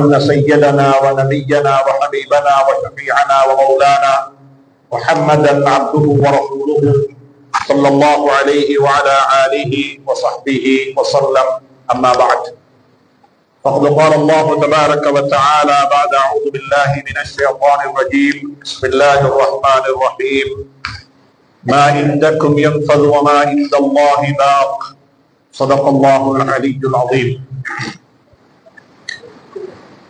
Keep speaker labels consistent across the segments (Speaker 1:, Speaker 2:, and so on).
Speaker 1: أن سيدنا ونبينا وحبيبنا وشفيعنا ومولانا محمدا عبده ورسوله صلى الله عليه وعلى آله وصحبه وسلم. أما بعد فقد قال الله تبارك وتعالى بعد أعوذ بالله من الشيطان الرجيم. بسم الله الرحمن الرحيم. ما عندكم ينفذ وما عند الله باق. صدق الله العلي العظيم.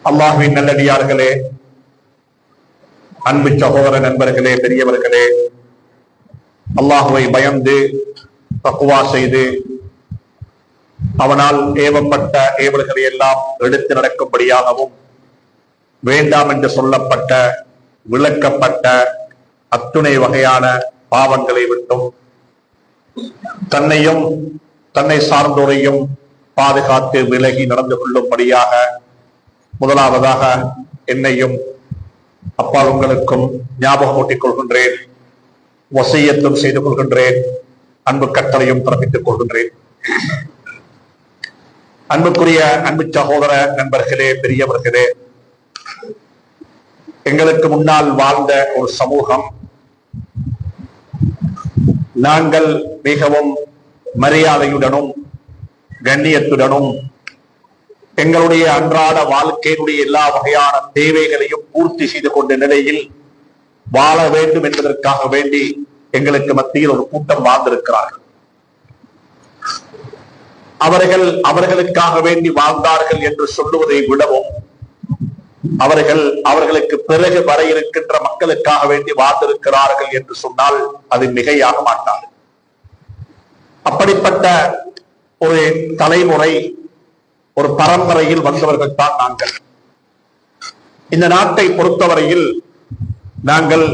Speaker 1: அல்லாஹுவின் நல்லடியார்களே அன்பு சகோதர நண்பர்களே பெரியவர்களே அல்லாஹுவை பயந்து பக்குவா செய்து அவனால் ஏவப்பட்ட ஏவல்களை எல்லாம் எடுத்து நடக்கும்படியாகவும் வேண்டாம் என்று சொல்லப்பட்ட விளக்கப்பட்ட அத்துணை வகையான பாவங்களை விட்டும் தன்னையும் தன்னை சார்ந்தோரையும் பாதுகாத்து விலகி நடந்து கொள்ளும்படியாக முதலாவதாக என்னையும் அப்பா உங்களுக்கும் ஞாபகமூட்டிக் கொள்கின்றேன். வசையத்தும் செய்து கொள்கின்றேன். அன்பு கட்டளையும் பிறப்பித்துக் கொள்கின்றேன். அன்புக்குரிய அன்பு சகோதர நண்பர்களே பெரியவர்களே எங்களுக்கு முன்னால் வாழ்ந்த ஒரு சமூகம். நாங்கள் மிகவும் மரியாதையுடனும் கண்ணியத்துடனும் எங்களுடைய அன்றாட வாழ்க்கையினுடைய எல்லா வகையான தேவைகளையும் பூர்த்தி செய்து கொண்ட நிலையில் வாழ வேண்டும் என்பதற்காக வேண்டி எங்களுக்கு மத்தியில் ஒரு கூட்டம் வாழ்ந்திருக்கிறார்கள். அவர்கள் அவர்களுக்காக வேண்டி வாழ்ந்தார்கள் என்று சொல்லுவதை விடவும் அவர்கள் அவர்களுக்கு பிறகு வர இருக்கின்ற மக்களுக்காக வேண்டி வாழ்ந்திருக்கிறார்கள் என்று சொன்னால் அது மிகையாக மாட்டார்கள் அப்படிப்பட்ட ஒரு தலைமுறை ஒரு பரம்பரையில் வந்தவர்கள் தான் நாங்கள். இந்த நாட்டை பொறுத்தவரையில் நாங்கள்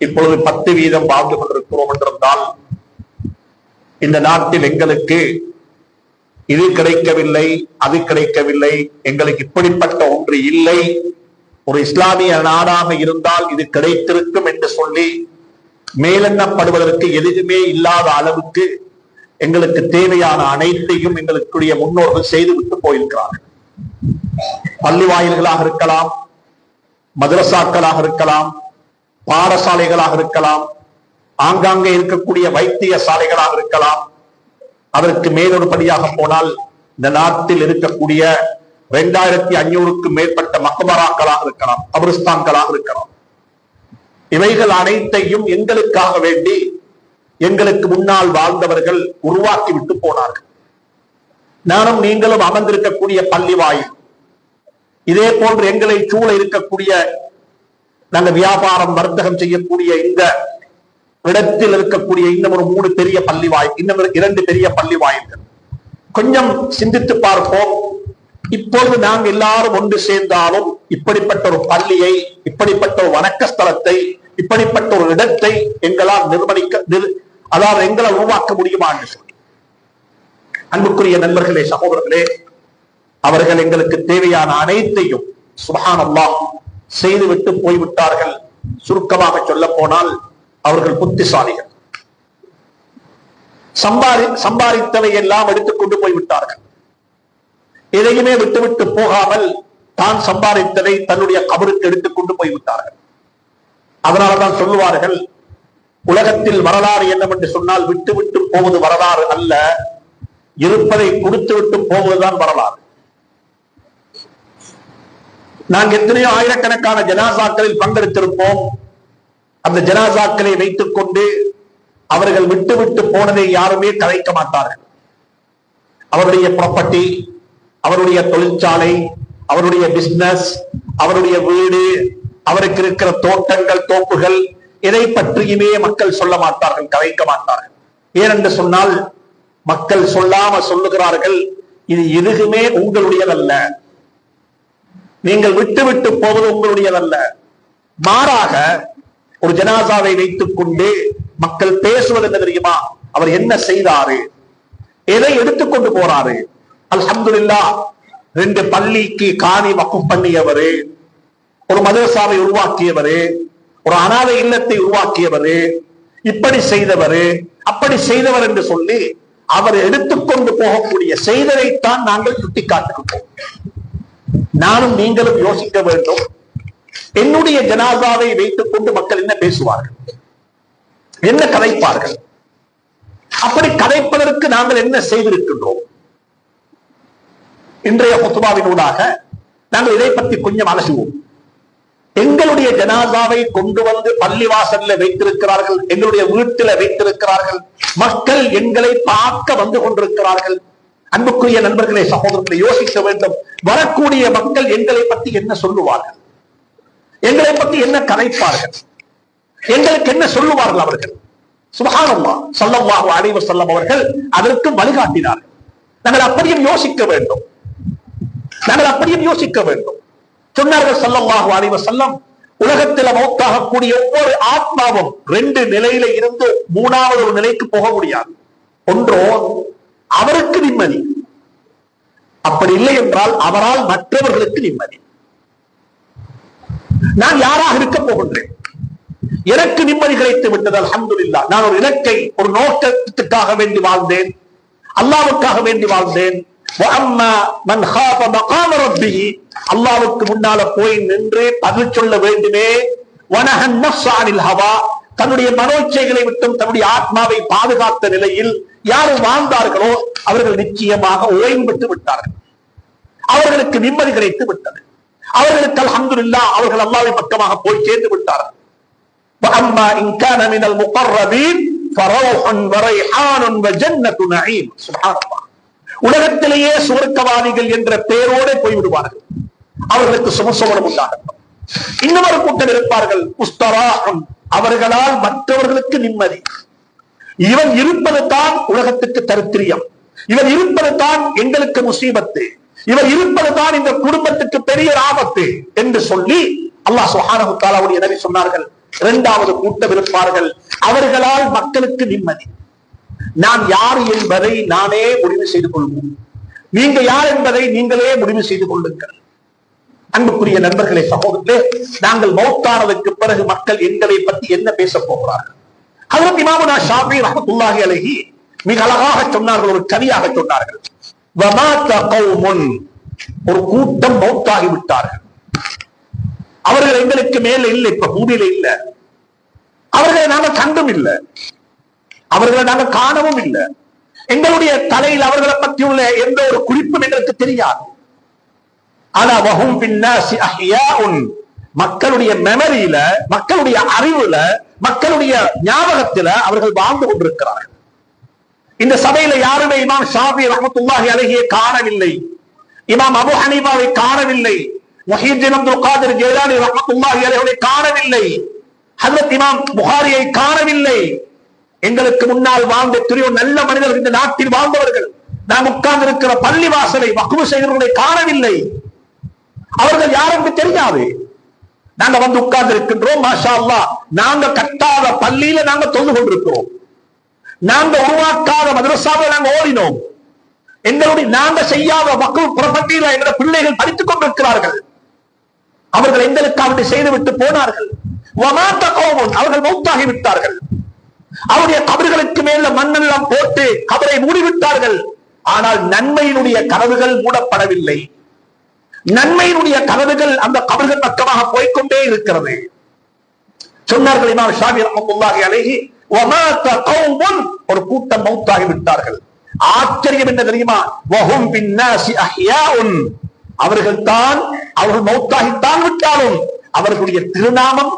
Speaker 1: இப்பொழுது பத்து வீதம் வாழ்ந்து கொண்டிருக்கிறோம் என்றிருந்தால் இந்த நாட்டில் எங்களுக்கு இது கிடைக்கவில்லை அது கிடைக்கவில்லை எங்களுக்கு இப்படிப்பட்ட ஒன்று இல்லை. ஒரு இஸ்லாமிய நாடாக இருந்தால் இது கிடைத்திருக்கும் என்று சொல்லி மேலெண்ணப்படுவதற்கு எதுவுமே இல்லாத அளவுக்கு எங்களுக்கு தேவையான அனைத்தையும் எங்களுக்குரிய முன்னோர்கள் செய்து விட்டு போயிருக்கிறார்கள். பள்ளி வாயில்களாக இருக்கலாம் மதரசாக்களாக இருக்கலாம் பாடசாலைகளாக இருக்கலாம் ஆங்காங்கே இருக்கக்கூடிய வைத்திய சாலைகளாக இருக்கலாம். அதற்கு மேலொருபடியாக போனால் இந்த நாட்டில் இருக்கக்கூடிய இரண்டாயிரத்தி ஐநூறுக்கு மேற்பட்ட மக்பராக்களாக இருக்கலாம் கபிரிஸ்தான்களாக இருக்கலாம். இவைகள் அனைத்தையும் எங்களுக்காக வேண்டி எங்களுக்கு முன்னால் வாழ்ந்தவர்கள் உருவாக்கி விட்டு போனார்கள். நானும் நீங்களும் அமர்ந்திருக்கக்கூடிய பள்ளி வாயில் இதே போன்று எங்களை சூழ இருக்கக்கூடிய நாங்க வியாபாரம் வர்த்தகம் செய்யக்கூடிய இந்த இடத்தில் இருக்கக்கூடிய இன்னும் ஒரு மூணு பெரிய பள்ளி வாயில் இன்னும் இரண்டு பெரிய பள்ளி வாயில்கள். கொஞ்சம் சிந்தித்து பார்ப்போம். இப்பொழுது நாங்கள் எல்லாரும் ஒன்று சேர்ந்தாலும் இப்படிப்பட்ட ஒரு பள்ளியை இப்படிப்பட்ட ஒரு வணக்க ஸ்தலத்தை இப்படிப்பட்ட ஒரு இடத்தை எங்களால் நிர்மணிக்க அதாவது எங்களை உருவாக்க முடியுமா என்று சொல்லி. அன்புக்குரிய நண்பர்களே சகோதரர்களே அவர்கள் எங்களுக்கு தேவையான அனைத்தையும் சுபஹானல்லா செய்துவிட்டு போய்விட்டார்கள். சுருக்கமாக சொல்ல போனால் அவர்கள் புத்திசாலிகள். சம்பாதி சம்பாதித்தவை எல்லாம் எடுத்துக்கொண்டு போய்விட்டார்கள். எதையுமே விட்டுவிட்டு போகாமல் தான் சம்பாதித்ததை தன்னுடைய கபருக்கு எடுத்துக்கொண்டு போய்விட்டார்கள். அதனாலதான் சொல்லுவார்கள் உலகத்தில் வரலாறு என்னவென்று சொன்னால் விட்டு விட்டு போவது வரலாறு அல்ல. இருப்பதை கொடுத்து விட்டு போவதுதான் வரலாறு. நாங்கள் எத்தனையோ ஆயிரக்கணக்கான ஜனாசாக்களில் பங்கெடுத்திருப்போம். அந்த ஜனாசாக்களை வைத்துக் கொண்டு அவர்கள் விட்டு விட்டு போனதை யாருமே கலைக்க மாட்டார்கள். அவருடைய ப்ராப்பர்ட்டி அவருடைய தொழிற்சாலை அவருடைய பிசினஸ் அவருடைய வீடு அவருக்கு இருக்கிற தோட்டங்கள் தோப்புகள் எதை பற்றியுமே மக்கள் சொல்ல மாட்டார்கள் கலைக்க மாட்டார்கள். ஏனென்று சொன்னால் மக்கள் சொல்லாம சொல்லுகிறார்கள் இது எதுவுமே உங்களுடையதல்ல. நீங்கள் விட்டு விட்டு போவது உங்களுடையதல்ல. மாறாக ஒரு ஜனாசாவை வைத்துக் கொண்டு மக்கள் பேசுவது என்ன தெரியுமா? அவர் என்ன செய்தாரு? எதை எடுத்துக்கொண்டு போறாரு? அல்ஹம்துல்லா ரெண்டு பள்ளிக்கு காணி வக்கம் பண்ணியவரு ஒரு மதரசாவை உருவாக்கியவரு ஒரு அனாதை இல்லத்தை உருவாக்கியவரு இப்படி செய்தவரு அப்படி செய்தவர் என்று சொல்லி அவர் எடுத்துக்கொண்டு போகக்கூடிய செய்ததைத்தான் நாங்கள் சுட்டிக்காட்டுகிறோம் நானும் நீங்களும் யோசிக்க வேண்டும். என்னுடைய ஜனாதாவை வைத்துக் கொண்டு மக்கள் என்ன பேசுவார்கள்? என்ன கதைப்பார்கள்? அப்படி கதைப்பதற்கு நாங்கள் என்ன செய்திருக்கின்றோம்? இன்றைய குத்துபாவினூடாக நாங்கள் இதை பற்றி கொஞ்சம் அலசுவோம். எங்களுடைய ஜனாதாவை கொண்டு வந்து பள்ளிவாசல்ல வைத்திருக்கிறார்கள் எங்களுடைய வீட்டில வைத்திருக்கிறார்கள். மக்கள் எங்களை பார்க்க வந்து கொண்டிருக்கிறார்கள். அன்புக்குரிய நண்பர்களே சகோதரர்களை யோசிக்க வேண்டும். வரக்கூடிய மக்கள் எங்களை பற்றி என்ன சொல்லுவார்கள்? எங்களை பற்றி என்ன கதைப்பார்கள்? எங்களுக்கு என்ன சொல்லுவார்கள் அவர்கள்? சுபஹானல்லா சொல்லம்மா அலைஹி செல்லம் அவர்கள் அதற்கு வழிகாட்டினார்கள். நாங்கள் அப்படியும் யோசிக்க வேண்டும். நாங்கள் அப்படியும் யோசிக்க வேண்டும். சொன்னார்கள் சல்லல்லாஹு அலைஹி செல்லம் உலகத்தில் மௌத்தாகக்கூடிய ஒவ்வொரு ஆத்மாவும் ரெண்டு நிலையில இருந்து மூணாவது ஒரு நிலைக்கு போக முடியாது. ஒன்றோ அவருக்கு நிம்மதி. அப்படி இல்லை என்றால் அவரால் மற்றவர்களுக்கு நிம்மதி. நான் யாராக இருக்க போகின்றேன்? எனக்கு நிம்மதி கிடைத்து விட்டது அலமது நான் ஒரு இலக்கை ஒரு நோக்கத்துக்காக வேண்டி வாழ்ந்தேன். அல்லாவுக்காக வேண்டி வாழ்ந்தேன். அல்லாவுக்கு முன்னால போய் நின்று பதில் சொல்ல வேண்டுமே. ஹவா. தன்னுடைய மனோச்சைகளை விட்டும் தன்னுடைய ஆத்மாவை பாதுகாத்த நிலையில் யார் வாழ்ந்தார்களோ அவர்கள் நிச்சயமாக ஓய்வுபட்டு விட்டார்கள். அவர்களுக்கு நிம்மதி கிடைத்து விட்டது. அவர்களுக்கு அலமது இல்லா அவர்கள் அல்லாவின் பக்கமாக போய் சேர்ந்து விட்டார்கள். முகர்ரபீன் உலகத்திலேயே சுவர்க்கவாதிகள் என்ற பெயரோடு போய்விடுவார்கள். அவர்களுக்கு சுமசோமனம் உண்டாகட்டும். இன்னொரு கூட்டம் இருப்பார்கள். புஸ்தராகம் அவர்களால் மற்றவர்களுக்கு நிம்மதி. இவன் இருப்பது தான் உலகத்துக்கு தருத்திரியம். இவன் இருப்பது தான் எங்களுக்கு முசீபத்து. இவன் இருப்பது தான் இந்த குடும்பத்துக்கு பெரிய ஆபத்து என்று சொல்லி அல்லாஹ் சுஹானு தாலாவுடைய நபி சொன்னார்கள். இரண்டாவது கூட்டம் இருப்பார்கள். அவர்களால் மக்களுக்கு நிம்மதி. நான் யார் என்பதை நானே முடிவு செய்து கொள்வோம் நீங்க யார் என்பதை நீங்களே முடிவு செய்து கொள்ளுங்கள். அன்புக்குரிய நண்பர்களை சகோதரர்களே நாங்கள் மௌத்தானதுக்கு பிறகு மக்கள் எங்களை பற்றி என்ன பேச போகிறார்கள்? அதற்கு இமாமுனா ஷாபி ரஹத்துல்லாஹி அலைஹி மிக அழகாக சொன்னார்கள் ஒரு கவியாக சொன்னார்கள். ஒரு கூட்டம் மௌத்தாகி விட்டார்கள். அவர்கள் எங்களுக்கு மேல இல்லை இப்ப பூமியில இல்ல. அவர்களை நாங்க கண்டும் இல்லை. அவர்களை நாங்க காணவும் இல்லை. எங்களுடைய தலையில் அவர்களை பற்றி உள்ள எந்த ஒரு குறிப்பும் எங்களுக்கு தெரியாது. ஆனா வகும் பின்னாசி அஹ்யாஉன். மக்களுடைய மெமரியில மக்களுடைய அறிவுல மக்களுடைய ஞாபகத்துல அவர்கள் வாழ்ந்து கொண்டிருக்கிறார்கள். இந்த சபையில யாருமே இமாம் ஷாபி ரஹமத்துல்லாஹி அழகியை காணவில்லை. இமாம் அபு ஹனீபாவை காணவில்லை. முஹீத்தின் அப்துல் காதிர் ஜெயலானி ரஹமத்துல்லாஹி அலைஹி காணவில்லை. ஹசரத் இமாம் புகாரியை காணவில்லை. எங்களுக்கு முன்னால் வாழ்ந்த எத்தனையோ நல்ல மனிதர்கள் இந்த நாட்டில் வாழ்ந்தவர்கள். நாம் உட்கார்ந்து இருக்கிற பள்ளி வாசலை வக்குவு செய்தவர்களை காணவில்லை. அவர்கள் யாருக்கு தெரியாது. நாங்க வந்து உட்கார்ந்து இருக்கின்றோம் மாஷா நாங்க கட்டாத பள்ளியில நாங்க தொழுது கொண்டிருக்கிறோம். நாங்க உருவாக்காத மதரசாவை நாங்க ஓடினோம். எங்களுடைய நாங்க செய்யாத மக்கள் புறப்பட்டியில எங்களுடைய பிள்ளைகள் படித்துக் கொண்டிருக்கிறார்கள். அவர்கள் எங்களுக்கு அப்படி செய்துவிட்டு போனார்கள். அவர்கள் மௌத்தாகி விட்டார்கள். அவருடைய கபர்களுக்கு மேல மண்ணெல்லாம் போட்டு கபரை மூடிவிட்டார்கள். ஆனால் நன்மையினுடைய கதவுகள் மூடப்படவில்லை. நன்மையினுடைய கதவுகள் அந்த கபர்கள் பக்கமாக போய்க்கொண்டே இருக்கிறது. சொன்னார்கள் இமாம் ஷாபி ரஹமத்துல்லாஹி அலைஹி ஒரு கூட்டம் மௌத்தாகி விட்டார்கள். ஆச்சரியம் என்ன தெரியுமா? அவர்கள் தான் அவர்கள் மௌத்தாகித்தான் விட்டாலும் அவர்களுடைய திருநாமம்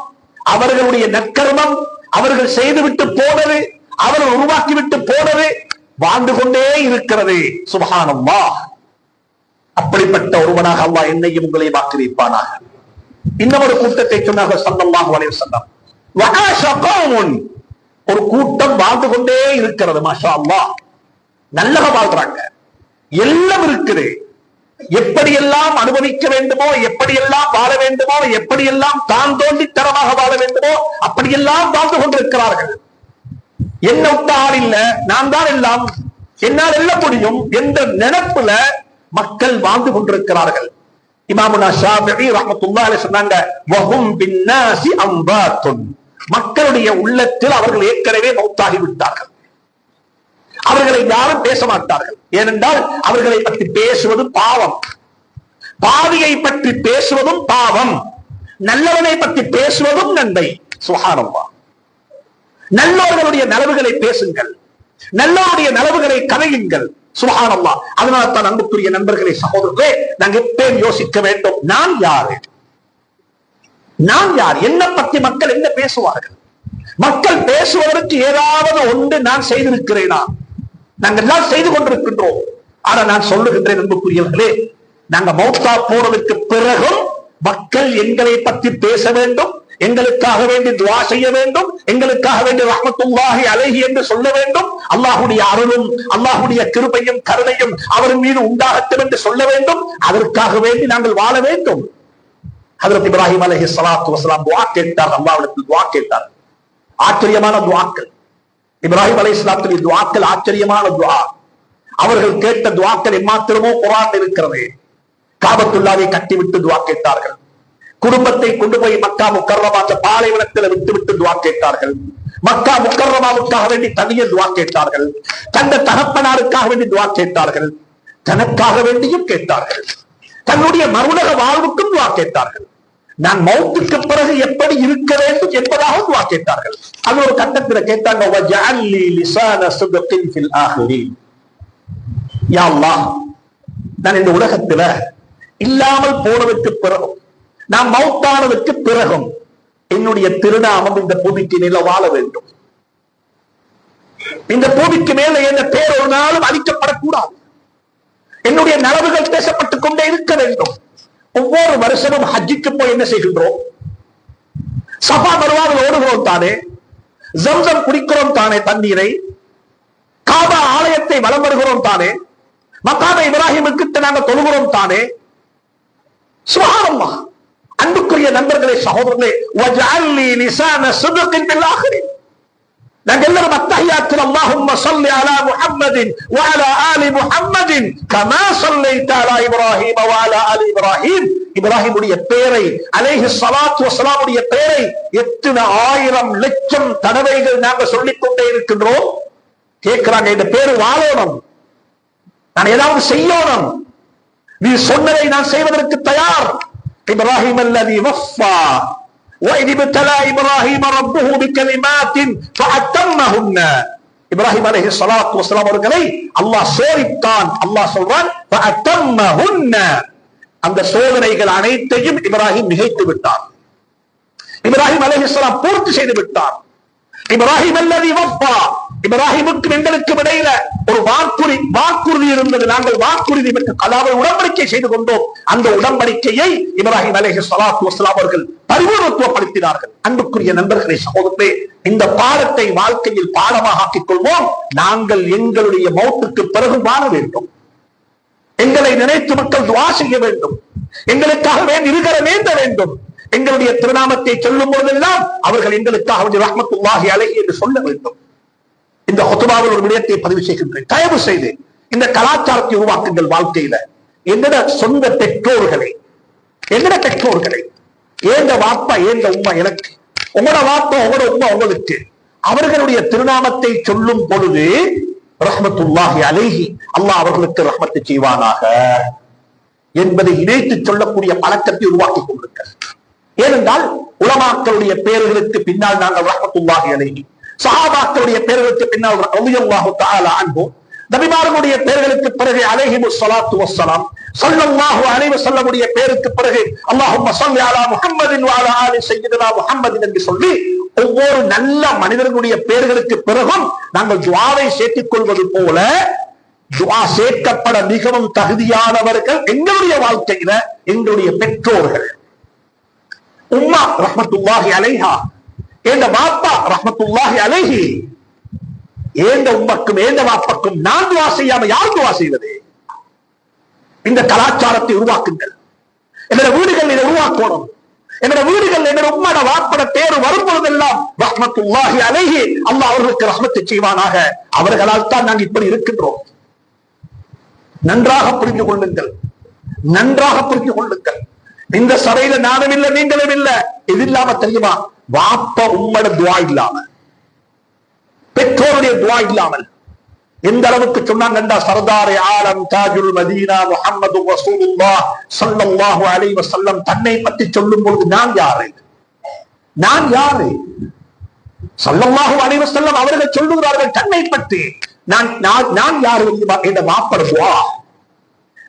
Speaker 1: அவர்களுடைய நற்கர்மம் அவர்கள் செய்துவிட்டு போனது அவர்கள் உருவாக்கிவிட்டு போனது வாழ்ந்து கொண்டே இருக்கிறது. சுபகானம்மா அப்படிப்பட்ட ஒருவனாக அல்லாஹ் என்னையும் உங்களை வாக்கு இன்னொரு ஒரு கூட்டத்தை சொன்னாக சல்லல்லாஹு வளைய சந்தம் ஒரு கூட்டம் வாழ்ந்து கொண்டே இருக்கிறது மாஷா அல்லா நல்லக வாழ்றாங்க. எல்லாம் இருக்குது. எப்படியெல்லாம் அனுபவிக்க வேண்டுமோ எப்படியெல்லாம் வாழ வேண்டுமோ எப்படியெல்லாம் தான் தரமாக வாழ வேண்டுமோ அப்படியெல்லாம் வாழ்ந்து கொண்டிருக்கிறார்கள். என்ன விட்ட ஆள் இல்ல நான் தான் எல்லாம் என்னால் எல்லாம் முடியும் என்ற நினைப்புல மக்கள் வாழ்ந்து கொண்டிருக்கிறார்கள். இமாமுனா ஷாபி ரஹ்மத்துல்லாஹி அலைஹி சொன்னாங்க வஹும் பின்னாசி அம்பாத்துன். மக்களுடைய உள்ளத்தில் அவர்கள் ஏற்கனவே மௌத்தாகி விட்டார்கள். அவர்களை யாரும் பேச மாட்டார்கள் ஏனென்றால் அவர்களை பற்றி பேசுவது பாவம். பாவியை பற்றி பேசுவதும் பாவம். நல்லவனை பற்றி பேசுவதும் நன்மை. சுகானம்மா நல்லவர்களுடைய நலவுகளை பேசுங்கள். நல்லவருடைய நலவுகளை கதையுங்கள் சுகானம்மா அதனால தான் அன்புக்குரிய நண்பர்களை சகோதரர்களே நாங்க எப்பயும் யோசிக்க வேண்டும். நான் யாரு? நான் யார்? என்ன பத்தி மக்கள் என்ன பேசுவார்கள்? மக்கள் பேசுவதற்கு ஏதாவது ஒன்று நான் செய்திருக்கிறேனா? நாங்கள் எல்லாம் செய்து கொண்டிருக்கின்றோம். ஆனா நான் சொல்லுகின்றேன் அன்புக்குரியவர்களே நாங்க மௌத்தா போனதுக்கு பிறகும் மக்கள் எங்களை பற்றி பேச வேண்டும் எங்களுக்காக வேண்டி துவா செய்ய வேண்டும் எங்களுக்காக வேண்டி ரஹமத்துல்லாஹி அழகி என்று சொல்ல வேண்டும். அல்லாஹுடைய அருளும் அல்லாஹுடைய கிருபையும் கருணையும் அவர் மீது உண்டாகட்டும் என்று சொல்ல வேண்டும். அதற்காக வேண்டி நாங்கள் வாழ வேண்டும். ஹதரத் இப்ராஹிம் அலஹி சலாத்து வசலாம் துவா கேட்டார் அல்லாவிடத்தில் துவா கேட்டார். ஆச்சரியமான துவாக்கள். இப்ராஹிம் அலைஹிஸ்ஸலாத்துடைய துவாக்கள் ஆச்சரியமான துவா அவர்கள் கேட்ட துவாக்கள் எம்மாத்திரமோ குரான் இருக்கிறது. காபத்துள்ளாவை கட்டிவிட்டு துவா கேட்டார்கள். குடும்பத்தை கொண்டு போய் மக்கா முக்கர்ரமா பாலைவனத்தில் விட்டு விட்டு துவா கேட்டார்கள். மக்கா முக்கர்ரமாவுக்காக வேண்டி தனியே துவா கேட்டார்கள். தந்த தகப்பனாருக்காக வேண்டி துவா கேட்டார்கள். தனக்காக வேண்டியும் கேட்டார்கள். தன்னுடைய மறுநக வாழ்வுக்கும் துவா கேட்டார்கள். நான் மௌத்துக்கு பிறகு எப்படி இருக்க வேண்டும் என்பதாக துவா கேட்டார்கள். அது ஒரு கட்டத்தில் கேட்டாங்க "வஜஅல்லி நான் இந்த உலகத்துல இல்லாமல் போனதுக்கு பிறகும் நான் மௌத்தானதுக்கு பிறகும் என்னுடைய திருநாமம் இந்த பூமிக்கு நில வாழ வேண்டும். இந்த பூமிக்கு மேல என்ன பேர் ஒரு நாளும் அழிக்கப்படக்கூடாது. என்னுடைய நலவுகள் பேசப்பட்டுக் கொண்டே இருக்க வேண்டும். ஒவ்வொரு வருஷமும் ஹஜ்ஜிக்கு போய் என்ன செய்கின்றோம்? சபா மருவாவில் ஓடுகிறோம் தானே. ஜம்சம் குடிக்கிறோம் தானே தண்ணீரை. காபா ஆலயத்தை வலம் வருகிறோம் தானே. மக்காம இப்ராஹிமுக்கு நாங்கள் தொழுகிறோம் தானே. சுகாரம்மா அன்புக்குரிய நண்பர்களே சகோதரர்களே நாங்க லிசான எல்லாரும் அத்தஹியாத்தில் அல்லாஹும்ம ஸல்லி அலா முஹம்மதின் வஅலா ஆலி முஹம்மதின் கமா ஸல்லைத அலா இப்ராஹீம் அலா ஆலி இப்ராஹீம் இப்ராஹிமுடைய பெயரை அலைஹி ஸலாத்து வஸலாமுடைய பெயரை எத்தனை ஆயிரம் லட்சம் தடவைகள் நாங்க சொல்லிக் கொண்டே இருக்கின்றோம். கேட்கிறாங்க இந்த பேரு வாழணும். நான் ஏதாவது செய்யணும். நீ சொன்னதை நான் செய்வதற்கு தயார். இப்ராஹிம் அல்லதி வஃபா. وإذ ابتلى إبراهيم ربه بكلمات فأتمهن இப்ராஹிம் அலைஹி ஸலாத்து வஸலாம் அவர்களை அல்லாஹ் சோதித்தான் அல்லாஹ் சொல்றான் فأتمهن அந்த சோதனைகள் அனைத்தையும் இப்ராஹிம் நிகழ்த்து விட்டார் இப்ராஹிம் அலைஹிஸ்ஸலாம் பூர்த்தி செய்து விட்டார் இப்ராஹிம் அல்லதி வஃபா இப்ராஹிமுக்கும் எங்களுக்கும் இடையில ஒரு வாக்குறுதி வாக்குறுதி இருந்தது. நாங்கள் வாக்குறுதி பெற்று அதாவது உடன்படிக்கை செய்து கொண்டோம். அந்த உடன்படிக்கையை இப்ராஹிம் அலேஹி சலாத்து வஸ்லாம் அவர்கள் பரிபூர்ணத்துவப்படுத்தினார்கள். அன்புக்குரிய நண்பர்களே சகோதரே இந்த பாடத்தை வாழ்க்கையில் பாடமாக ஆக்கிக் கொள்வோம் நாங்கள் எங்களுடைய மௌத்துக்கு பிறகு வாழ வேண்டும். எங்களை நினைத்து மக்கள் துவா செய்ய வேண்டும். எங்களுக்காக வேண்டி இருக்கிற வேண்ட வேண்டும். எங்களுடைய திருநாமத்தை சொல்லும் பொழுதெல்லாம் அவர்கள் எங்களுக்காக வேண்டி ரஹ்மத்துல்லாஹி அலைஹி என்று சொல்ல வேண்டும். இந்த ஹொத்துபாவில் ஒரு விடயத்தை பதிவு செய்கின்றேன். தயவு செய்து இந்த கலாச்சாரத்தை உருவாக்குங்கள் வாழ்க்கையில என்னோட சொந்த பெற்றோர்களை என்னோட பெற்றோர்களை? ஏந்த வாப்பா ஏந்த உம்மா எனக்கு? உங்களோட வாப்பா உங்களோட உம்மா உங்களுக்கு. அவர்களுடைய திருநாமத்தை சொல்லும் பொழுது ரஹ்மத்துல்லாஹி அலைஹி அல்லாஹ் அவர்களுக்கு ரஹ்மத்து செய்வானாக என்பதை இணைத்து சொல்லக்கூடிய பழக்கத்தை உருவாக்கி கொண்டிருக்க ஏனென்றால் உலமாக்களுடைய பேர்களுக்கு பின்னால் நாங்கள் ரஹ்மத்துல்லாஹி அலைஹி சஹாபாக்களுடைய பெயர்களுக்கு பின்னால் ரலியல்லாஹு தஆலா அன்ஹு நபிமார்களுடைய பெயர்களுக்கு பிறகு அலைஹிமு ஸலாத்து வஸ்ஸலாம் ஸல்லல்லாஹு அலைஹி வஸல்லமுடைய பேருக்கு பிறகு அல்லாஹும்ம ஸல்லி அலா முஹம்மதின் வ அலா ஆலி சய்யிதினா முஹம்மதின் என்று சொல்லி ஒவ்வொரு நல்ல மனிதர்களுடைய பெயர்களுக்கு பிறகும் நாங்கள் துஆவை சேர்த்துக் கொள்வது போல துஆ சேர்க்கப்பட மிகவும் தகுதியானவர்கள் எங்களுடைய வாழ்க்கையில எங்களுடைய பெற்றோர்கள். உம்மா ரஹமத்துல்லாஹி அலைஹா ஏந்த வாப்பா ரஹ்மத்துல்லாஹி அலைஹி? ஏந்த உம்மக்கும் ஏந்த வாப்பக்கும் நான் துவா செய்யாம யார் துவா செய்வது? இந்த கலாச்சாரத்தை உருவாக்குங்கள். என்னோட வீடுகள் இதை உருவாக்கணும். என்னோட வீடுகள் என்னோட உம்மட வாப்பட பேர் வரும் பொழுதெல்லாம் ரஹ்மத்துல்லாஹி அலைஹி அல்லாஹ் அவர்களுக்கு ரஹ்மத்தை செய்வானாக. அவர்களால் தான் நாங்கள் இப்படி இருக்கின்றோம். நன்றாக புரிந்து கொள்ளுங்கள். நன்றாக புரிந்து கொள்ளுங்கள். இந்த சபையில நானும் இல்ல நீங்களும் இல்ல. இது இல்லாம தெரியுமா? வாப்ப உம்மட துவா இல்லாம. பெற்றோருடைய துவா இல்லாமல். எந்த அளவுக்கு சொன்னாங்கண்டா? சர்தாரே ஆலம் தாஜுல் மதீனா முஹம்மது ரசூலுல்லாஹ் சல்லல்லாஹு அலைஹி வஸல்லம் தன்னை பற்றி சொல்லும் பொழுது நான் யாரு? நான் யாரு? சல்லல்லாஹு அலைஹி வஸல்லம் அவர்கள் சொல்லுகிறார்கள் தன்னை பற்றி. நான் நான் நான் யாரு? என்ற என்ற துவா.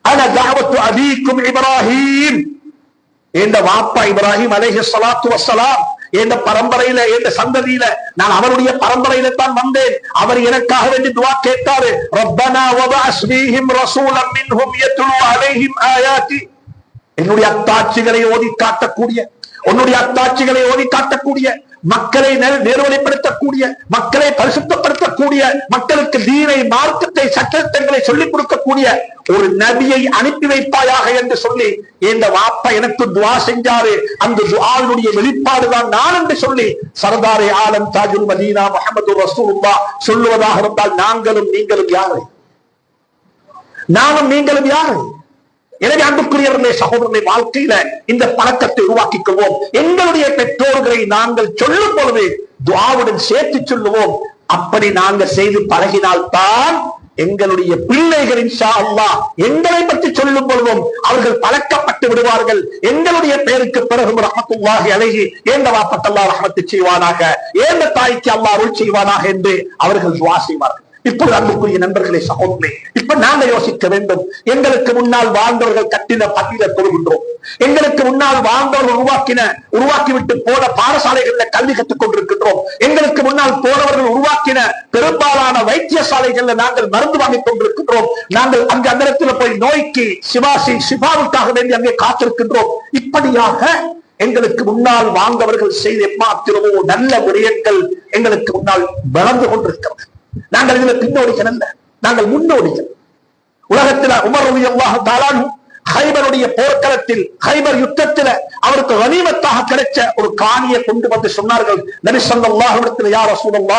Speaker 1: அன தாவத்து அபீ இப்ராஹீம் என்ற வாப்பா இப்ராஹிம் அலைஹி ஸலாத்து வஸ்ஸலாம் என்ற பரம்பரையில என்ற சந்ததியில நான் அவருடைய பரம்பரையில தான் வந்தேன். அவர் எனக்காக வேண்டி துவா கேட்டாரு. ரப்பனா வபஅஸ் ஃபீஹிம் ரசூலன் மின்ஹும் யத்லு அலைஹிம் ஆயாத்தி. என்னுடைய அத்தாட்சிகளை ஓதி காட்டக்கூடிய உன்னுடைய அத்தாட்சிகளை ஓதி காட்டக்கூடிய மக்களை நேர்வழிப்படுத்தக்கூடிய மக்களை பரிசுத்தப்படுத்தக்கூடிய மக்களுக்கு தீனை மார்க்கத்தை சட்டங்களை சொல்லிக் கொடுக்கக்கூடிய ஒரு நபியை அனுப்பி வைப்பாயாக என்று சொல்லி இந்த வாப்பா எனக்கு துவா செஞ்சாரு. அந்த துவாவினுடைய வெளிப்பாடுதான் நான் என்று சொல்லி சர்தாரே ஆலம் தாஜுல் மதீனா முகமது ரசூல்லா சொல்லுவதாக இருந்தால் நாங்களும் நீங்களும் யாரு? நானும் நீங்களும் யாரு? எனவே அன்புக்குரியவர்களே சகோதரனை வாழ்க்கையில இந்த பழக்கத்தை உருவாக்கிக் கொள்வோம் எங்களுடைய பெற்றோர்களை நாங்கள் சொல்லும் பொழுது துவாவுடன் சேர்த்து சொல்லுவோம். அப்படி நாங்கள் செய்து பழகினால்தான் எங்களுடைய பிள்ளைகள் இன்ஷா அல்லாஹ் எங்களை பற்றி சொல்லும் பொழுதும் அவர்கள் பழக்கப்பட்டு விடுவார்கள். எங்களுடைய பெயருக்கு பிறகு ரஹமத்துல்லாஹி அழகி ஏந்த வாப்பத்தல்லா ரஹமத்து செய்வானாக? ஏந்த தாய்க்கு அல்லா அருள் செய்வானாக என்று அவர்கள் துவா செய்வார்கள். இப்போது அன்புக்குரிய நண்பர்களே சகோதரே இப்ப நாங்க யோசிக்க வேண்டும். எங்களுக்கு முன்னால் வாழ்ந்தவர்கள் கட்டின பள்ளியில தொழுகின்றோம் எங்களுக்கு முன்னால் வாழ்ந்தவர்கள் உருவாக்கின உருவாக்கிவிட்டு போன பாடசாலைகள்ல கல்வி கற்றுக் கொண்டிருக்கின்றோம். எங்களுக்கு முன்னால் போனவர்கள் உருவாக்கின பெரும்பாலான வைத்தியசாலைகள்ல நாங்கள் மருந்து வாங்கிக் கொண்டிருக்கின்றோம். நாங்கள் அங்கு அந்த இடத்துல போய் நோய்க்கு சிவாசி சிபாவுக்காக வேண்டி அங்கே காத்திருக்கின்றோம். இப்படியாக எங்களுக்கு முன்னால் வாழ்ந்தவர்கள் செய்த எம்மாத்திரமோ நல்ல விடயங்கள் எங்களுக்கு முன்னால் வளர்ந்து கொண்டிருக்கிறது நாங்கள் இதுல பின்னோடிகள் அல்ல நாங்கள் முன்னோடிகள் உலகத்துல உமர் ரவி ஹைபருடைய போர்க்களத்தில் ஹைபர் யுத்தத்தில் அவருக்கு வலிமத்தாக கிடைச்ச ஒரு காணியை கொண்டு வந்து சொன்னார்கள். நபி யார் அலைஹி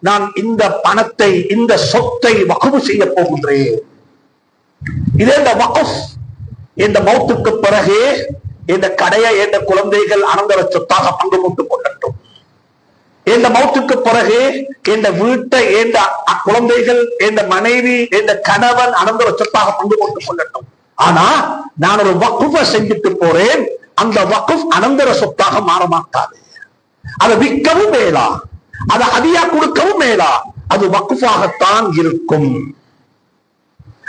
Speaker 1: நான் இந்த பணத்தை இந்த சொத்தை வகுப்பு செய்ய போகின்றேன். இதே இந்த வகுப்? இந்த மௌத்துக்கு பிறகு இந்த கடையை இந்த குழந்தைகள் அனந்தர சொத்தாக பங்கு கொண்டு கொள்ளட்டும். இந்த மௌத்துக்கு பிறகு இந்த வீட்டை இந்த குழந்தைகள் இந்த மனைவி இந்த கணவன் அனந்தர சொத்தாக பங்கு கொண்டு கொள்ளட்டும். ஆனா நான் ஒரு வக்குஃப செஞ்சுட்டு போறேன். அந்த வக்குஃப் அனந்தர சொத்தாக மாற மாட்டாது. அதை விற்கவும் மேலா. அதை அதியா கொடுக்கவும் மேலா. அது வக்குஃபாகத்தான் இருக்கும்.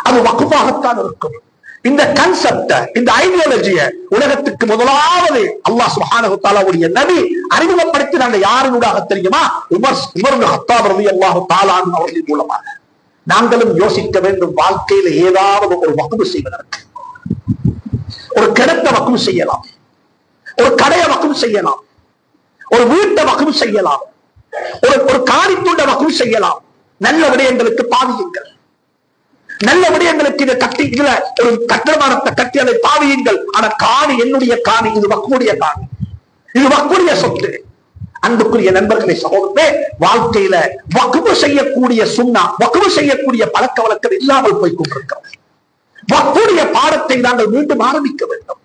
Speaker 1: அது வக்குஃபாகத்தான் இருக்கும். இந்த கன்செப்ட இந்த ஐடியாலஜிய உலகத்துக்கு முதலாவது அல்லாஹ் சுப்ஹானஹு தஆலாவுடைய நபி அறிமுகப்படுத்தினாங்க. யாரினூடாக தெரியுமா? உமர் உமர் ஹத்தாப் ரவி அல்லாஹு தாலான் அவர்களின் மூலமாக. நாங்களும் யோசிக்க வேண்டும் வாழ்க்கையில ஏதாவது ஒரு வகுப்பு செய்வதற்கு. ஒரு கிணத்தை வகுப்பு செய்யலாம். ஒரு கடையை வகுப்பு செய்யலாம். ஒரு வீட்டை வகுப்பு செய்யலாம். ஒரு ஒரு காணித்துண்ட வகுப்பு செய்யலாம். நல்ல விடயங்களுக்கு பாதியுங்கள். நல்ல விடயங்களுக்கு இதை கட்டி இதுல ஒரு கட்டடமானத்தை கட்டி அதை பாவியுங்கள். ஆனா காணி என்னுடைய காணி இது வக்குடைய காணி. இது வக்குடைய சொத்து. அன்புக்குரிய நண்பர்களை சகோதரே வாழ்க்கையில வக்குவு செய்யக்கூடிய சுண்ணா வக்குவு செய்யக்கூடிய பழக்க வழக்கம் இல்லாமல் போய் கொண்டிருக்கிறோம் வக்குடைய பாடத்தை நாங்கள் மீண்டும் ஆரம்பிக்க வேண்டும்.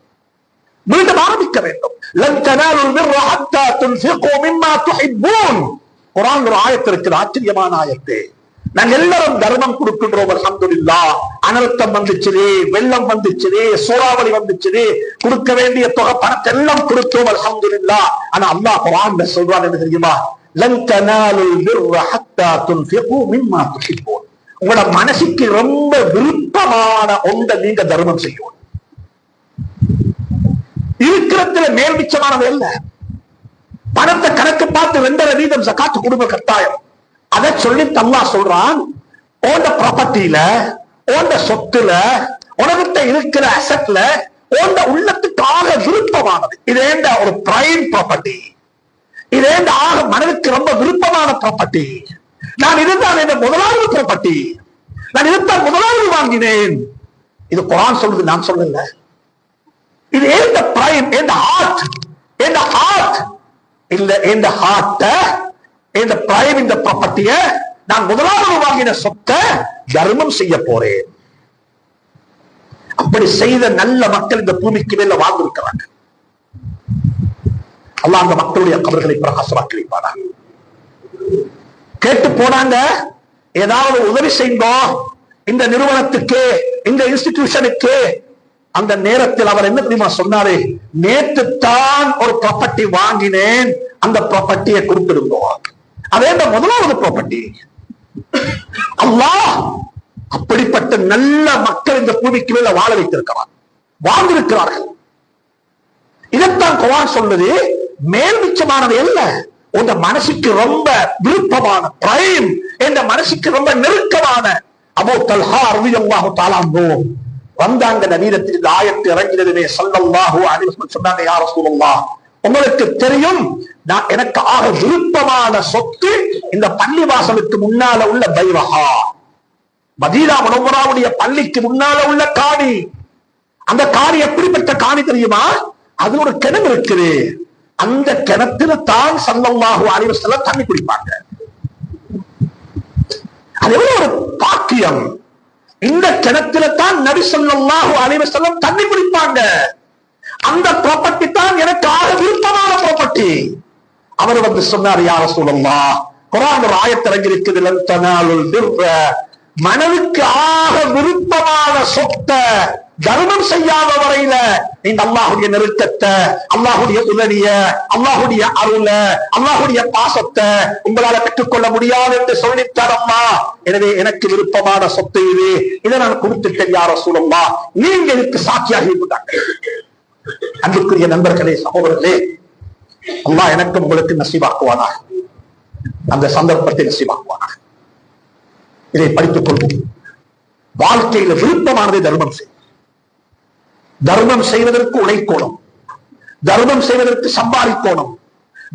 Speaker 1: மீண்டும் ஆரம்பிக்க வேண்டும். லன் தனாலுல் பிர்ர ஹத்தா துன்ஃபிகு மிம்மா துஹிப்பூன். குர்ஆன் ஒரு ஆயத்திற்கு ஆச்சரியமான ஆயத்து. நாங்க எல்லாரும் தர்மம் கொடுக்கின்றோம் அல்ஹம்துலில்லாஹ் அனர்த்தம் வந்துச்சுதே வெள்ளம் வந்துச்சுதே சூறாவளி வந்துச்சுதே. கொடுக்க வேண்டிய தொகை பணத்தை எல்லாம் கொடுத்தோம் அல்ஹம்துலில்லாஹ் ஆனா அல்லாஹ் குரான் சொல்றான் என்ன தெரியுமா? உங்களோட மனசுக்கு ரொம்ப விருப்பமான ஒன்றை நீங்க தர்மம் செய்யும் இருக்கிறதுல மேல் மிச்சமானது அல்ல பணத்தை கணக்கு பார்த்து ரெண்டரை வீதம் சக்காத்து குடும்ப கட்டாயம். அதை சொல்லி தல்லா சொல்றான் ஓண்ட ப்ராப்பர்ட்டியில ஓண்ட சொத்துல உனக்கிட்ட இருக்கிற அசட்ல ஓண்ட உள்ளத்துக்காக விருப்பமானது. இது ஒரு பிரைம் ப்ராப்பர்ட்டி இது ஆக மனதுக்கு ரொம்ப விருப்பமான ப்ராப்பர்ட்டி நான் இதுதான் இந்த முதலாவது ப்ராப்பர்ட்டி நான் இதுதான் முதலாவது வாங்கினேன். இது குரான் சொல்லுது நான் சொல்லல. இது எந்த பிரைம் எந்த ஹார்ட் எந்த ஹார்ட் இல்ல எந்த ஹார்ட்ட இந்த பிரைம் இந்த ப்ராப்பர்ட்டிய நான் முதலாவது வாங்கின சொத்தை தர்மம் செய்ய போறேன். அப்படி செய்த நல்ல மக்கள் இந்த பூமிக்கு மேல வாழ்ந்திருக்கிறாங்க. அல்லாஹ் அந்த மக்களுடைய கவர்களை பிரகாசமாக்கி வைப்பானா கேட்டு போனாங்க ஏதாவது உதவி செய்தோம் இந்த நிறுவனத்துக்கு இந்த இன்ஸ்டிடியூஷனுக்கு அந்த நேரத்தில் அவர் என்ன தெரியுமா சொன்னாரு? நேற்று தான் ஒரு ப்ராப்பர்ட்டி வாங்கினேன் அந்த ப்ராப்பர்ட்டியை கொடுத்துடுங்கோ. அதே இந்த முதலாவது ப்ராப்பர்ட்டி அல்லாஹ் அப்படிப்பட்ட நல்ல மக்கள் இந்த பூமிக்கு மேல வாழ வைத்திருக்கிறார். வாழ்ந்திருக்கிறார்கள். இதைத்தான் குவான் சொல்லுது மேல் மிச்சமானது அல்ல உங்க மனசுக்கு ரொம்ப விருப்பமான பிரைம் என்ற மனசுக்கு ரொம்ப நெருக்கமான அபோ தல்ஹா அருவியல்லாஹு தாலாங்கோ வந்தாங்க நவீனத்தில் இந்த ஆயத்து இறங்கினதுமே ஸல்லல்லாஹு அனிவசன் சொன்னாங்க யா ரசூலுல்லாஹ் உங்களுக்கு தெரியும் நான் எனக்கு ஆக விருப்பமான சொத்து இந்த பள்ளி வாசலுக்கு முன்னால உள்ள பைவஹா மதீனா மனோமராவுடைய பள்ளிக்கு முன்னால உள்ள காணி. அந்த காணி எப்படிப்பட்ட காணி தெரியுமா? அது ஒரு கிணறு இருக்குது. அந்த கிணத்துல தான் சந்தமாகும் அறிவசல தண்ணி குடிப்பாங்க. அது எவ்வளவு ஒரு பாக்கியம். இந்த கிணத்துல தான் நபி ஸல்லல்லாஹு அலைஹி தண்ணி குடிப்பாங்க. அந்த ப்ராப்பர்ட்டி தான் எனக்கு ஆக விருப்பமான ப்ராப்பர்ட்டி அவர் வந்து சொன்னார் யார சொல்லலாம் குரான் ஒரு ஆயத்திறங்கி இருக்குது மனதுக்கு ஆக விருப்பமான சொத்தை தர்மம் செய்யாத வரையில நீங்க அல்லாஹுடைய நெருக்கத்தை அல்லாஹுடைய உதவிய அல்லாஹுடைய அருள அல்லாஹுடைய பாசத்தை உங்களால பெற்றுக்கொள்ள முடியாது என்று சொல்லித்தரம்மா எனவே எனக்கு விருப்பமான சொத்து இது. இதை நான் கொடுத்துட்டேன் யார சூழல்லா நீங்க இதுக்கு சாட்சியாகி இருந்தாங்க அன்புக்குரிய நண்பர்களே சகோதரர்களே அல்லா எனக்கும் உங்களுக்கு நசிவாக்குவானாக. அந்த சந்தர்ப்பத்தை நசிவாக்குவானாக. இதை படித்துக் கொள்வோம். வாழ்க்கையில விருப்பமானதை தர்மம் செய். தர்மம் செய்வதற்கு உழைக்கோணும் தர்மம் செய்வதற்கு சம்பாதிக்கோணும்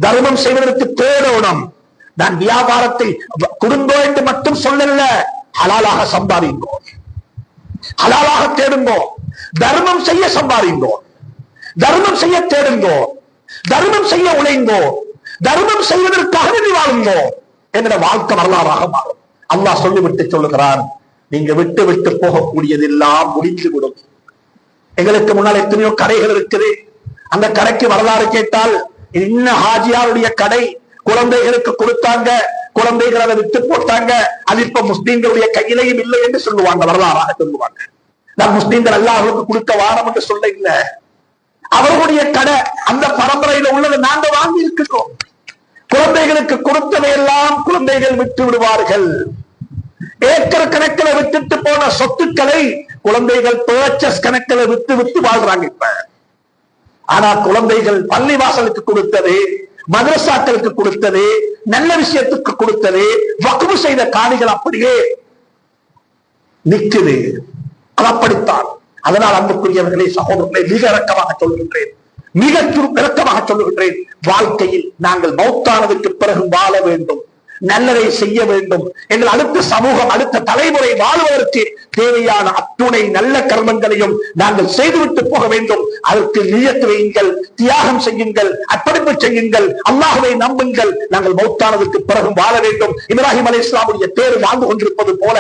Speaker 1: தர்மம் செய்வதற்கு தேடணும் நான் வியாபாரத்தை குடும்பம் என்று மட்டும் சொல்லல ஹலாலாக சம்பாதிங்கோ ஹலாலாக தேடுங்கோ தர்மம் செய்ய சம்பாதிங்கோ தர்மம் செய்ய தேடுங்கோ. தர்மம் செய்ய உழைந்தோ தர்மம் செய்வதற்காக நீ வாழுங்கோ. என்கிற வாழ்க்கை வரலாறாக மாறும். அல்லாஹ் சொல்லிவிட்டு சொல்லுகிறான் நீங்க விட்டு விட்டு போகக்கூடியதெல்லாம் முடிந்து விடும் எங்களுக்கு முன்னால் எத்தனையோ கடைகள் இருக்குது. அந்த கடைக்கு வரலாறு கேட்டால் இன்ன ஹாஜியாருடைய கடை குழந்தைகளுக்கு கொடுத்தாங்க. குழந்தைகள் அதை விட்டு போட்டாங்க. அது இப்ப முஸ்லீம்களுடைய கையிலையும் இல்லை என்று சொல்லுவாங்க வரலாறாக சொல்லுவாங்க. நான் முஸ்லீம்கள் எல்லாருக்கும் கொடுக்க வாரம் என்று சொல்ல இல்லை. அவர்களுடைய கடை அந்த பரம்பரையில உள்ளதை. நாங்க வாங்கி இருக்கிறோம் குழந்தைகளுக்கு கொடுத்ததையெல்லாம் குழந்தைகள் விட்டு விடுவார்கள். ஏக்கர் கணக்கில் விட்டுட்டு போன சொத்துக்களை குழந்தைகள் பர்ச்சஸ் கணக்கில் விட்டு விட்டு வாழ்றாங்க இப்ப. ஆனா குழந்தைகள் பள்ளி வாசலுக்கு கொடுத்தது மதரசாக்களுக்கு கொடுத்தது நல்ல விஷயத்துக்கு கொடுத்தது வக்குவு செய்த காணிகள் அப்படியே நிக்குது. அப்படித்தான். அதனால் அன்புக்குரியவர்களே சகோதரர்களை மிக இறக்கமாக சொல்கின்றேன் மிக இறக்கமாக சொல்லுகின்றேன். வாழ்க்கையில் நாங்கள் மௌத்தானதுக்கு பிறகு வாழ வேண்டும். நல்லதை செய்ய வேண்டும். எங்கள் அடுத்த சமூகம் அடுத்த தலைமுறை வாழ்வதற்கு தேவையான அத்துணை நல்ல கர்மங்களையும் நாங்கள் செய்துவிட்டு போக வேண்டும். அதற்கு நீயத்து வையுங்கள் தியாகம் செய்யுங்கள் அர்ப்பணிப்பு செய்யுங்கள் அல்லாஹுவை நம்புங்கள். நாங்கள் மௌத்தானதுக்கு பிறகு வாழ வேண்டும். இப்ராஹிம் அலி இஸ்லாமுடைய பேர் வாழ்ந்து கொண்டிருப்பது போல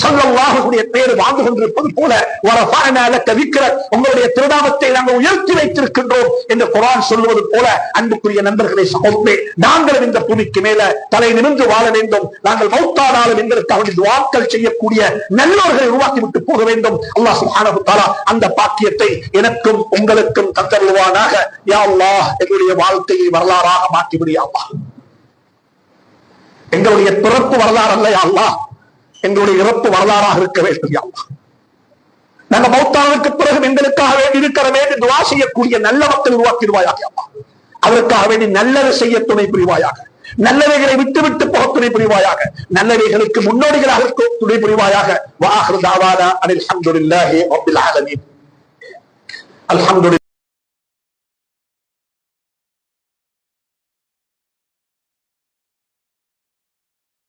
Speaker 1: சல்லாஹுடைய பேர் வாழ்ந்து கொண்டிருப்பது போல வரஃபஅனாலக விக்ர உங்களுடைய திருநாமத்தை நாங்கள் உயர்த்தி வைத்திருக்கின்றோம் என்று குரான் சொல்லுவது போல அன்புக்குரிய நண்பர்களை சகோதரே நாங்களும் இந்த பூமிக்கு மேல தலை நிமிர்ந்து வாழ வேண்டும். நாங்கள் மௌத்தானாலும் எங்களுக்காக துவாக்கள் செய்யக்கூடிய நல்லவர்களை உருவாக்கி விட்டு போக வேண்டும். அல்லாஹ் அந்த பாக்கியத்தை எனக்கும் உங்கள் உங்களுக்கும் தந்தருவானாக யா எங்களுடைய வாழ்க்கையை வரலாறாக மாற்றி விடு எங்களுடைய பிறப்பு வரலாறு அல்ல யா எங்களுடைய இறப்பு வரலாறாக இருக்க வேண்டும் யா அல்லாஹ். நாங்க மௌத்தானதுக்கு பிறகு எங்களுக்காக வேண்டி இருக்கிற வேண்டி துவா செய்யக்கூடிய நல்ல மக்கள் உருவாக்கிடுவாயாக அம்மா அவருக்காக வேண்டி நல்லது செய்ய துணை புரிவாயாக. நல்லவைகளை விட்டு விட்டு போக துணை புரிவாயாக. நல்லவைகளுக்கு முன்னோடிகளாக துணை புரிவாயாக. வாஹர் தாவானா அனில் அல்ஹம்துலில்லாஹி அப்துல் ஆலமீன். அல்ஹம்துலில்லாஹ்.